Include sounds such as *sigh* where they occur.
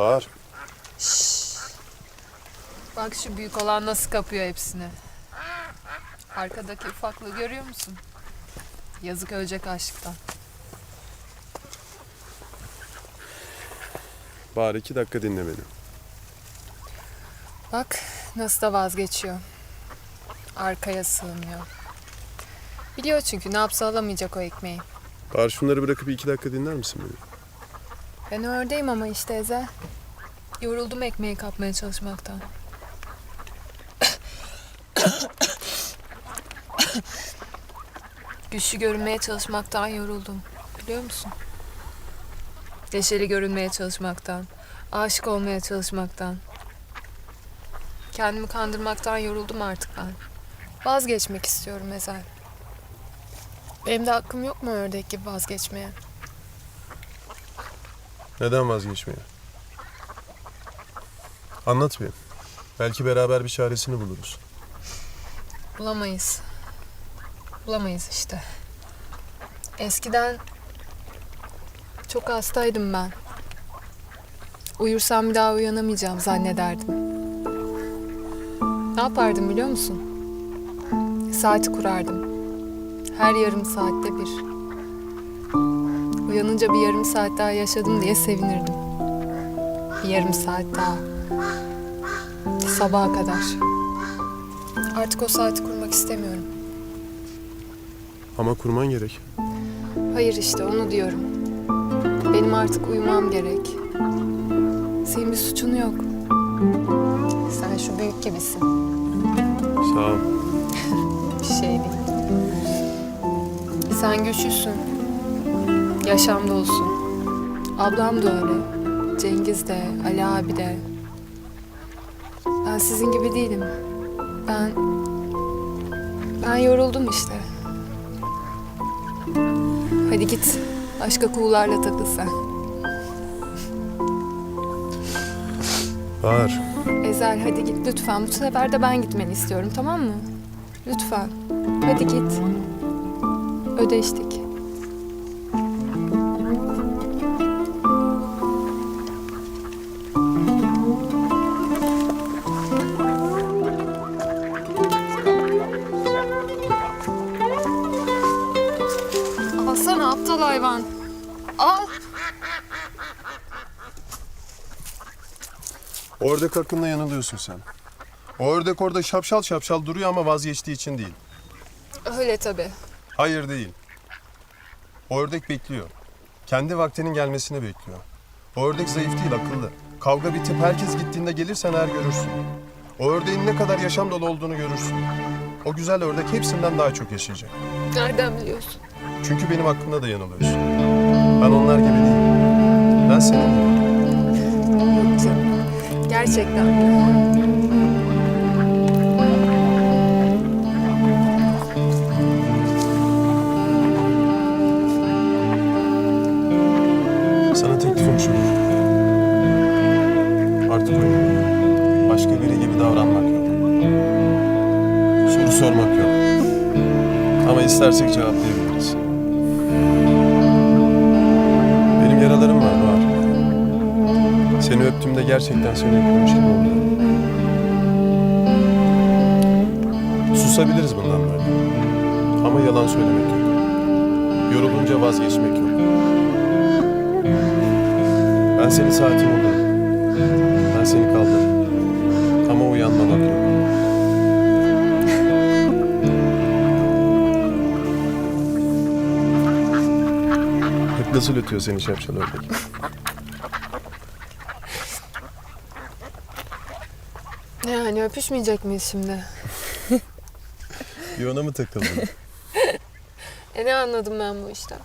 Bahar. Bak şu büyük olan nasıl kapıyor hepsini. Arkadaki ufaklığı görüyor musun? Yazık ölecek açlıktan. Bahar iki dakika dinle beni. Bak nasıl da vazgeçiyor. Arkaya sığınıyor. Biliyor çünkü ne yapsa alamayacak o ekmeği. Bahar şunları bırakıp iki dakika dinler misin beni? Ben oradayım ama işte Ezel. Yoruldum ekmeği kapmaya çalışmaktan. Güçlü görünmeye çalışmaktan yoruldum. Biliyor musun? Neşeli görünmeye çalışmaktan. Aşık olmaya çalışmaktan. Kendimi kandırmaktan yoruldum artık ben. Vazgeçmek istiyorum Ezel. Benim de hakkım yok mu ördek gibi vazgeçmeye? Neden vazgeçmeye? Anlat bir. Belki beraber bir çaresini buluruz. Bulamayız. Bulamayız işte. Eskiden çok hastaydım ben. Uyursam bir daha uyanamayacağım zannederdim. Ne yapardım biliyor musun? Saati kurardım. Her yarım saatte bir. Uyanınca bir yarım saat daha yaşadım diye sevinirdim. Bir yarım saat daha. Sabaha kadar. Artık o saati kurmak istemiyorum. Ama kurman gerek. Hayır işte onu diyorum. Benim artık uyumam gerek. Senin bir suçun yok. Sen şu büyük gibisin. Sağ ol. *laughs* Bir şey değil. Sen güçlüsün. Yaşam dolusun. Ablam da öyle. Cengiz de, Ali abi de. Ben sizin gibi değilim. Ben... Ben yoruldum işte. Hadi git. Başka kuğularla takıl sen. Bahar. Ezel hadi git lütfen. Bu sefer de ben gitmeni istiyorum tamam mı? Lütfen. Hadi git. Ödeştik. Hayvan. Al. Ördek hakkında yanılıyorsun sen. O ördek orada şapşal şapşal duruyor ama vazgeçtiği için değil. Öyle tabii. Hayır değil. O ördek bekliyor. Kendi vaktinin gelmesini bekliyor. O ördek zayıf değil, akıllı. Kavga bitip herkes gittiğinde gelirsen eğer görürsün. O ördeğin ne kadar yaşam dolu olduğunu görürsün. O güzel ördek hepsinden daha çok yaşayacak. Nereden biliyorsun? Çünkü benim hakkımda da yanılıyorsun. Ben onlar gibi değilim. Ben senin. Yok canım. Gerçekten. Sana teklifim şu. Artık öyle. Başka biri gibi davranmak yok. Soru sormak yok. Ama istersek cevaplayabiliriz. Benim yaralarım var, var. Seni öptüğümde gerçekten seni öpüyormuş gibi oldu. Susabiliriz bundan böyle. Ama yalan söylemek yok. Yorulunca vazgeçmek yok. Ben senin saatin olurum. Ben seni kaldırırım. Nasıl ötüyor seni şapşal ördek. Yani öpüşmeyecek miyiz şimdi? Bir ona mı takıldın? *laughs* E ne anladım ben bu işten?